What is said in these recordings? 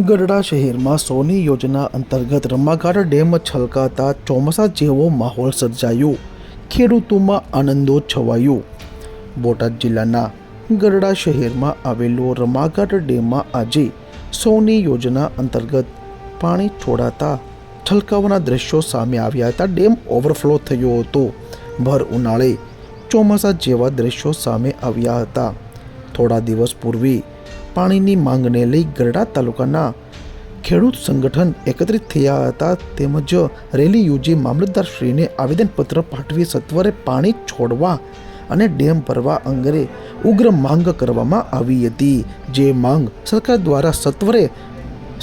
ગઢડા શહેરમાં સોની યોજના અંતર્ગત રમાઘાટ ડેમ છલકાતા ચોમાસા જેવો માહોલ સર્જાયો. ખેડૂતોમાં આનંદો છવાયો. બોટાદ જિલ્લાના ગઢડા શહેરમાં આવેલો રમાઘાટ ડેમમાં આજે સોની યોજના અંતર્ગત પાણી છોડાતા છલકાવાના દ્રશ્યો સામે આવ્યા હતા. ડેમ ઓવરફ્લો થયો હતો. ભર ઉનાળે ચોમાસા જેવા દ્રશ્યો સામે આવ્યા હતા. થોડા દિવસ પૂર્વે પાણીની માંગને લઈ ગરડા તાલુકાના ખેડૂત સંગઠન એકત્રિત થયા હતા. તેમજ રેલી યોજી મામલતદારશ્રીને આવેદનપત્ર પાઠવી સત્વરે પાણી છોડવા અને ડેમ ભરવા અંગે ઉગ્ર માંગ કરવામાં આવી હતી. જે માંગ સરકાર દ્વારા સત્વરે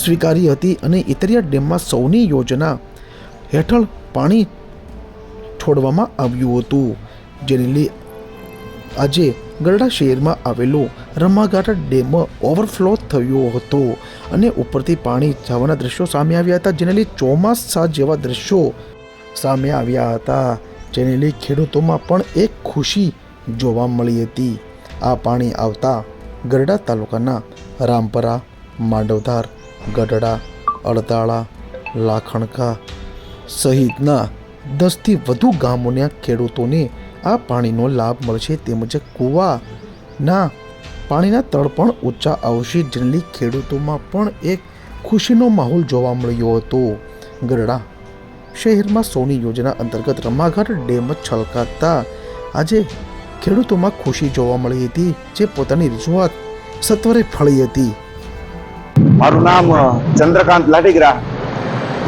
સ્વીકારી હતી અને ઇતરિયા ડેમમાં સૌની યોજના હેઠળ પાણી છોડવામાં આવ્યું હતું. જેને લઈ આજે ગરડા શહેરમાં આવેલો રમાગાટા ડેમ ઓવરફ્લો થયો હતો અને ઉપરથી પાણી જવાના દ્રશ્યો સામે આવ્યા હતા. જેને લઈ ચોમાસા જેવા દ્રશ્યો સામે આવ્યા હતા. જેને લઈ ખેડૂતોમાં પણ એક ખુશી જોવા મળી હતી. આ પાણી આવતા ગરડા તાલુકાના રામપરા, માંડવધાર, ગઢડા, અડતાળા, લાખણકા સહિતના દસથી વધુ ગામોના ખેડૂતોને આ પાણીનો લાભ મળશે તેમજ કૂવાના પાણીના તળ પણ ઊંચા આવશે. જેની ખેડૂતોમાં પણ એક ખુશીનો માહોલ જોવા મળ્યો હતો. ગરડા શહેરમાં સોની યોજના અંતર્ગત રમાઘાટ ડેમ છલકાતા આજે ખેડૂતોમાં ખુશી જોવા મળી હતી, જે પોતાની રજૂઆત સત્વરે ફળી હતી. મારું નામ ચંદ્રકાંત લાટીગ્રા.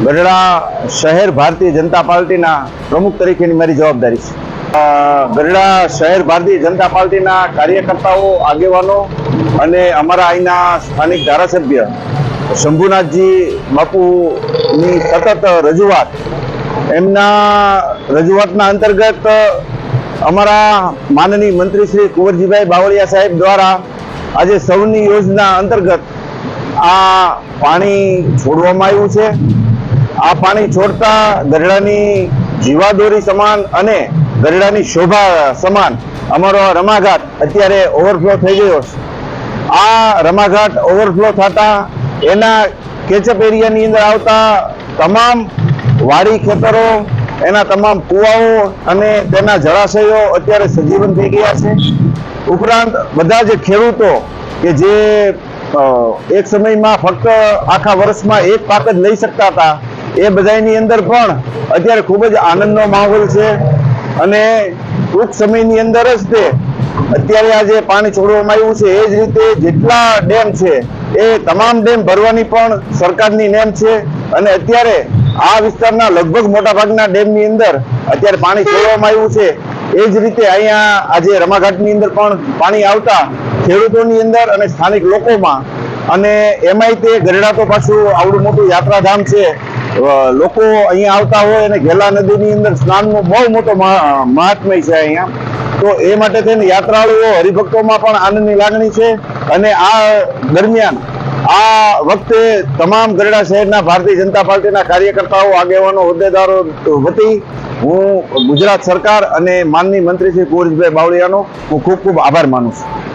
ગઢડા શહેર ભારતીય જનતા પાર્ટીના પ્રમુખ તરીકેની મારી જવાબદારી છે. અ, ગઢડા શહેર ભારતીય જનતા પાર્ટીના કાર્યકર્તાઓ આગેવાનો અને અમારા અહીંના સ્થાનિક ધારાસભ્ય શંભુનાથજી બાપુની સતત રજૂઆત. એમના રજૂઆતના અંતર્ગત અમારા માનનીય મંત્રી શ્રી કુંવરજીભાઈ બાવળિયા સાહેબ દ્વારા આજે સૌની યોજના અંતર્ગત આ પાણી છોડવામાં આવ્યું છે. આ પાણી છોડતા ગરડાની જીવાદોરી સમાન અને ગરડાની શોભા સમાન અમારો રમાઘાટ અત્યારે ઓવરફ્લો થઈ ગયો છે. આ રમાઘાટ ઓવરફ્લો થતા એના કેચઅપ એરિયાની અંદર આવતા તમામ વાડી ખેતરો, એના તમામ કુવાઓ અને તેના જળાશયો અત્યારે સજીવન થઈ ગયા છે. ઉપરાંત બધા જે ખેડૂતો કે જે એક સમયમાં ફક્ત આખા વર્ષમાં એક પાક જ લઈ શકતા હતા, એ બધાની અંદર પણ અત્યારે ખૂબ જ આનંદનો માહોલ છે. અને ટૂંક સમયની અંદર જ તે અત્યારે આ જે પાણી છોડવામાં આવ્યું છે, એ જ રીતે જેટલા ડેમ છે, એ તમામ ડેમ ભરવાની પણ સરકારની નેમ છે. અને અત્યારે આ વિસ્તારના લગભગ મોટા ભાગના ડેમની અંદર અત્યારે પાણી છોડવામાં આવ્યું છે. એ જ રીતે અહીંયા આજે રમાઘાટની અંદર પણ પાણી આવતા ખેડૂતોની અંદર અને સ્થાનિક લોકોમાં. અને એમાંય તે ગરડા તો પાછું આવડું મોટું યાત્રાધામ છે. લોકો અહીંયા આવતા હોય અને ઘેલા નદીની અંદર સ્નાનનું બહુ મોટો મહા- મહાત્મય છે અહીંયા. તો એ માટે થઈને યાત્રાળુઓ, હરિભક્તોમાં પણ આનંદની લાગણી છે અને આ દરમિયાન, આ વખતે તમામ ગરડા શહેરના ભારતીય જનતા પાર્ટીના કાર્યકર્તાઓ, આગેવાનો, હોદ્દેદારો વતી હું ગુજરાત સરકાર અને માનની મંત્રી શ્રી કુંવરજીભાઈ બાવળિયાનો હું ખૂબ ખૂબ આભાર માનું છું.